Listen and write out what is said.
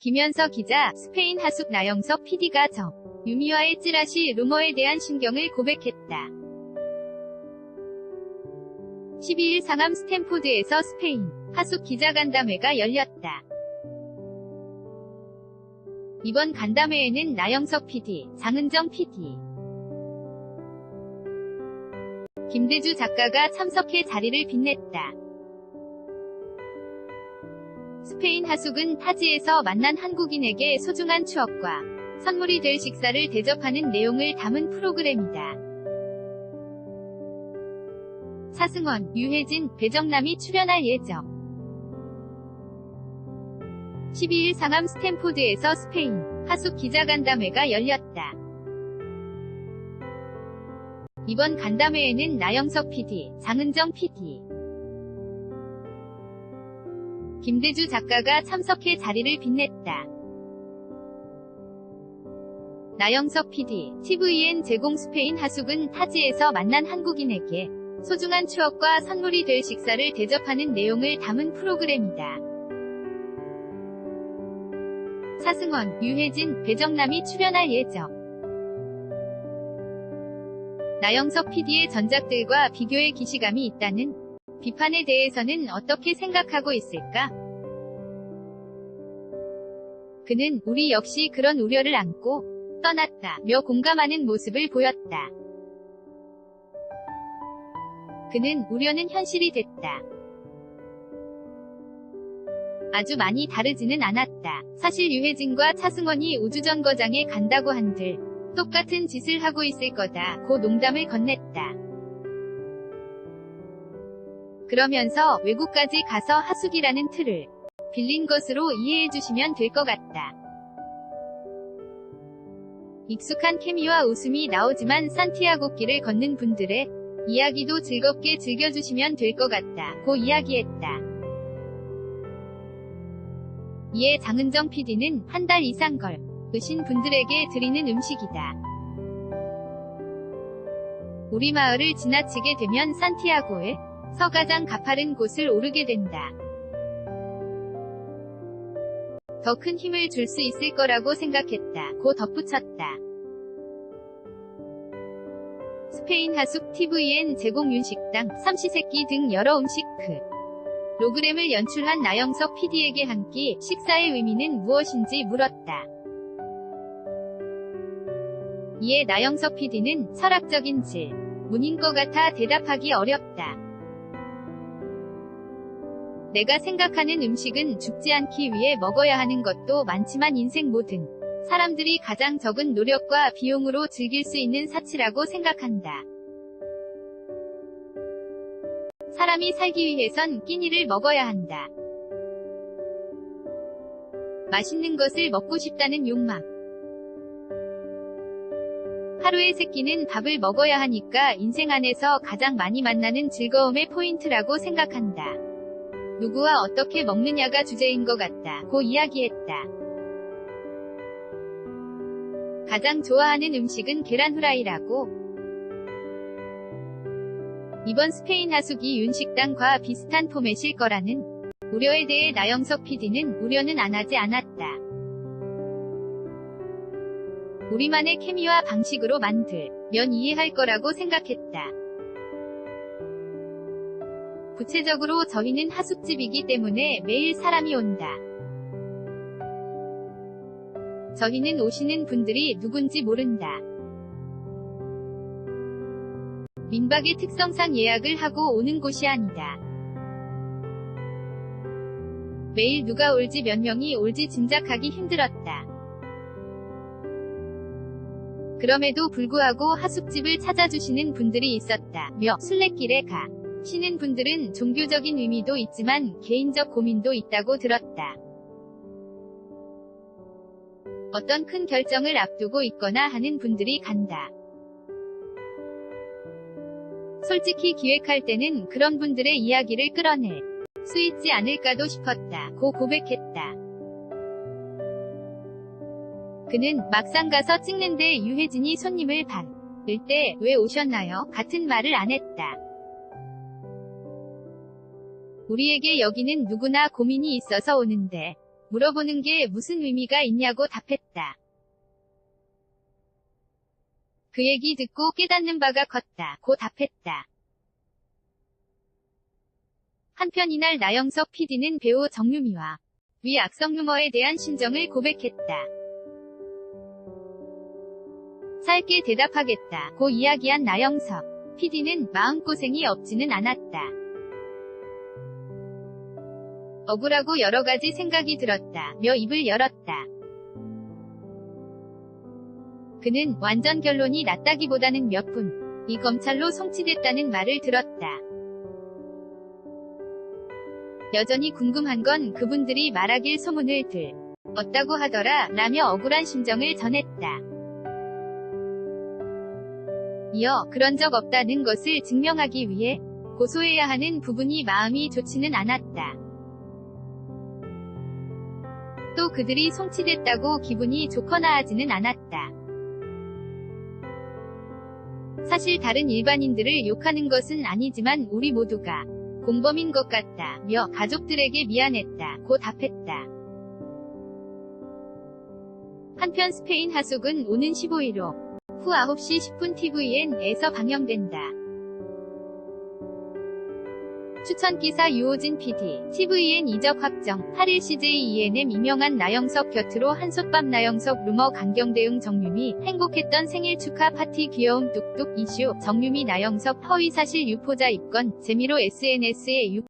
김현서 기자, 스페인 하숙 나영석 PD가 정. 유미와의 찌라시 루머에 대한 신경을 고백했다. 12일 상암 스탠포드에서 스페인 하숙 기자간담회가 열렸다. 이번 간담회에는 나영석 PD, 장은정 PD, 김대주 작가가 참석해 자리를 빛냈다. 스페인 하숙은 타지에서 만난 한국인에게 소중한 추억과 선물이 될 식사를 대접하는 내용을 담은 프로그램이다. 차승원, 유혜진, 배정남이 출연할 예정. 12일 상암 스탠포드에서 스페인 하숙 기자간담회가 열렸다. 이번 간담회에는 나영석 PD, 장은정 PD, 김대주 작가가 참석해 자리를 빛냈다. 나영석 PD, TVN 제공 스페인 하숙은 타지에서 만난 한국인에게 소중한 추억과 선물이 될 식사를 대접하는 내용을 담은 프로그램이다. 차승원, 유혜진, 배정남이 출연할 예정. 나영석 PD의 전작들과 비교의 기시감이 있다는 비판에 대해서는 어떻게 생각하고 있을까? 그는 우리 역시 그런 우려를 안고 떠났다며 공감하는 모습을 보였다. 그는 우려는 현실이 됐다. 아주 많이 다르지는 않았다. 사실 유해진과 차승원이 우주정거장에 간다고 한들 똑같은 짓을 하고 있을 거다. 고 농담을 건넸다. 그러면서 외국까지 가서 하숙이라는 틀을 빌린 것으로 이해해 주시면 될 것 같다. 익숙한 케미와 웃음이 나오지만 산티아고 길을 걷는 분들의 이야기도 즐겁게 즐겨주시면 될 것 같다. 고 이야기했다. 이에 장은정 PD는 한 달 이상 걸 으신 분들에게 드리는 음식이다. 우리 마을을 지나치게 되면 산티아고에 서 가장 가파른 곳을 오르게 된다. 더 큰 힘을 줄 수 있을 거라고 생각했다. 고 덧붙였다. 스페인 하숙 TVN 제공 윤식당, 삼시세끼 등 여러 음식 그 프로그램을 연출한 나영석 PD에게 한 끼 식사의 의미는 무엇인지 물었다. 이에 나영석 PD는 철학적인 질문인 것 같아 대답하기 어렵다. 내가 생각하는 음식은 죽지 않기 위해 먹어야 하는 것도 많지만 인생 모든 사람들이 가장 적은 노력과 비용으로 즐길 수 있는 사치라고 생각한다. 사람이 살기 위해선 끼니를 먹어야 한다. 맛있는 것을 먹고 싶다는 욕망. 하루에 세 끼는 밥을 먹어야 하니까 인생 안에서 가장 많이 만나는 즐거움의 포인트라고 생각한다. 누구와 어떻게 먹느냐가 주제인 것 같다. 고 이야기했다. 가장 좋아하는 음식은 계란 후라이라고. 이번 스페인 하숙이 윤식당과 비슷한 포맷일 거라는 우려에 대해 나영석 PD는 우려는 안 하지 않았다. 우리만의 케미와 방식으로 만들 면 이해할 거라고 생각했다. 구체적으로 저희는 하숙집이기 때문에 매일 사람이 온다. 저희는 오시는 분들이 누군지 모른다. 민박의 특성상 예약을 하고 오는 곳이 아니다. 매일 누가 올지 몇 명이 올지 짐작하기 힘들었다. 그럼에도 불구하고 하숙집을 찾아주시는 분들이 있었다. 며 순례길에 가. 시는 분들은 종교적인 의미도 있지만 개인적 고민도 있다고 들었다. 어떤 큰 결정을 앞두고 있거나 하는 분들이 간다. 솔직히 기획할 때는 그런 분들의 이야기를 끌어낼 수 있지 않을까도 싶었다. 고 고백했다. 그는 막상 가서 찍는데 유혜진이 손님을 받을 때 왜 오셨나요? 같은 말을 안 했다. 우리에게 여기는 누구나 고민이 있어서 오는데 물어보는 게 무슨 의미가 있냐고 답했다. 그 얘기 듣고 깨닫는 바가 컸다. 고 답했다. 한편 이날 나영석 PD는 배우 정유미와 위 악성 루머에 대한 심정을 고백했다. 짧게 대답하겠다. 고 이야기한 나영석 PD는 마음고생이 없지는 않았다. 억울하고 여러 가지 생각이 들었다. 며 입을 열었다. 그는 완전 결론이 났다기보다는 몇 분, 이 검찰로 송치됐다는 말을 들었다. 여전히 궁금한 건 그분들이 말하길 소문을 들, 었다고 하더라, 라며 억울한 심정을 전했다. 이어 그런 적 없다는 것을 증명하기 위해 고소해야 하는 부분이 마음이 좋지는 않았다. 또 그들이 송치됐다고 기분이 좋거 나 하지는 않았다. 사실 다른 일반인들을 욕하는 것은 아니지만 우리 모두가 공범인 것 같다. 며 가족들에게 미안했다. 고 답했다. 한편 스페인 하속은 오는 15일 오후 9시 10분 TVN에서 방영된다. 추천기사 유호진 PD, TVN 이적 확정, 8일 CJENM 임명한 나영석 곁으로 한솥밥 나영석 루머 강경대응 정유미, 행복했던 생일 축하 파티 귀여움 뚝뚝 이슈, 정유미 나영석 허위사실 유포자 입건, 재미로 SNS에 유